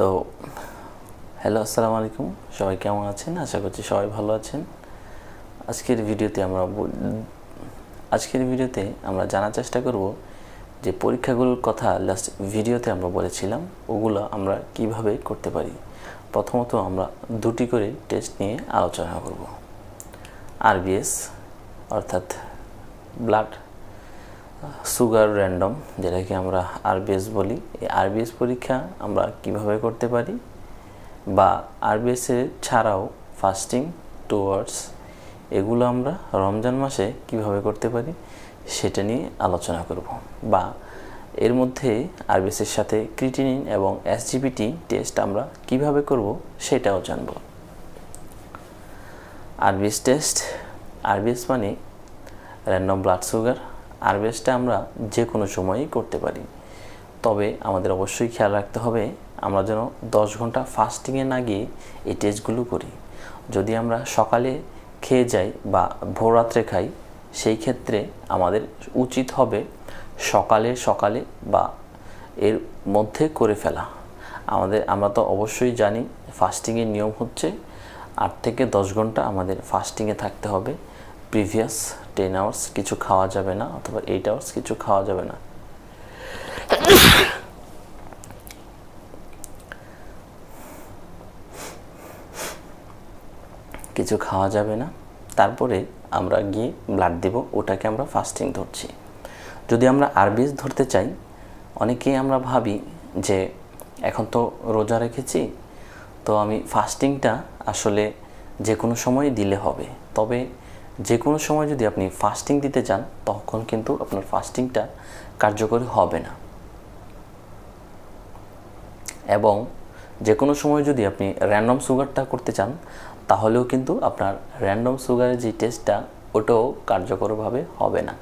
তো হ্যালো আসসালামু আলাইকুম সবাই কেমন আছেন? আশা করছি সবাই ভালো আছেন। আজকের ভিডিওতে আমরা আজকের ভিডিওতে আমরা জানার চেষ্টা করব যে পরীক্ষাগুলোর কথা লাস্ট ভিডিওতে আমরা বলেছিলাম, ওগুলো আমরা কীভাবে করতে পারি। প্রথমত আমরা দুটি করে টেস্ট নিয়ে আলোচনা করব। আরবিএস অর্থাৎ ব্লাড সুগার র্যান্ডম, যেটাকে আমরা আরবিএস বলি। এই আরবিএস পরীক্ষা আমরা কীভাবে করতে পারি? বা আরবিএস এর ছাড়াও ফাস্টিং টুয়ার্ডস এগুলো আমরা রমজান মাসে কীভাবে করতে পারি সেটা নিয়ে আলোচনা করব। বা এর মধ্যে আরবিএস এর সাথে ক্রিটিনিন এবং এসজিপিটি টেস্ট আমরা কীভাবে করব সেটাও জানব। আরবিএস টেস্ট আরবিএস মানে র্যান্ডম ব্লাড সুগার আরবিএসটা আমরা যে কোনো সময়ই করতে পারি। তবে আমাদের অবশ্যই খেয়াল রাখতে হবে, আমরা যেন দশ ঘণ্টা ফাস্টিংয়ে না গিয়ে এই টেস্টগুলো করি। যদি আমরা সকালে খেয়ে যাই বা ভোর রাত্রে খাই, সেই ক্ষেত্রে আমাদের উচিত হবে সকালে সকালে বা এর মধ্যে করে ফেলা। আমাদের, আমরা তো অবশ্যই জানি ফাস্টিংয়ের নিয়ম হচ্ছে আট থেকে দশ ঘণ্টা আমাদের ফাস্টিংয়ে থাকতে হবে। প্রিভিয়াস টেন আওয়ার্স কিছু খাওয়া যাবে না অথবা এইট আওয়ার্স কিছু খাওয়া যাবে না। কিছু খাওয়া যাবে না। তারপরে আমরা গিয়ে ব্লাড দেব, ওটাকে আমরা ফাস্টিং ধরছি। যদি আমরা আরবিএস ধরতে চাই, অনেকেই আমরা ভাবি যে এখন তো রোজা রেখেছি, তো আমি ফাস্টিংটা আসলে যে কোনো সময় দিলে হবে। তবে যে কোনো সময় যদি আপনি ফাস্টিং দিতে যান, তখন কিন্তু আপনার ফাস্টিংটা কার্যকরী হবে না। এবং যে কোনো সময় যদি আপনি র্যান্ডম সুগারটা করতে চান, তাহলেও কিন্তু আপনার র্যান্ডম সুগারের যে টেস্টটা ওটাও কার্যকরভাবে হবে না।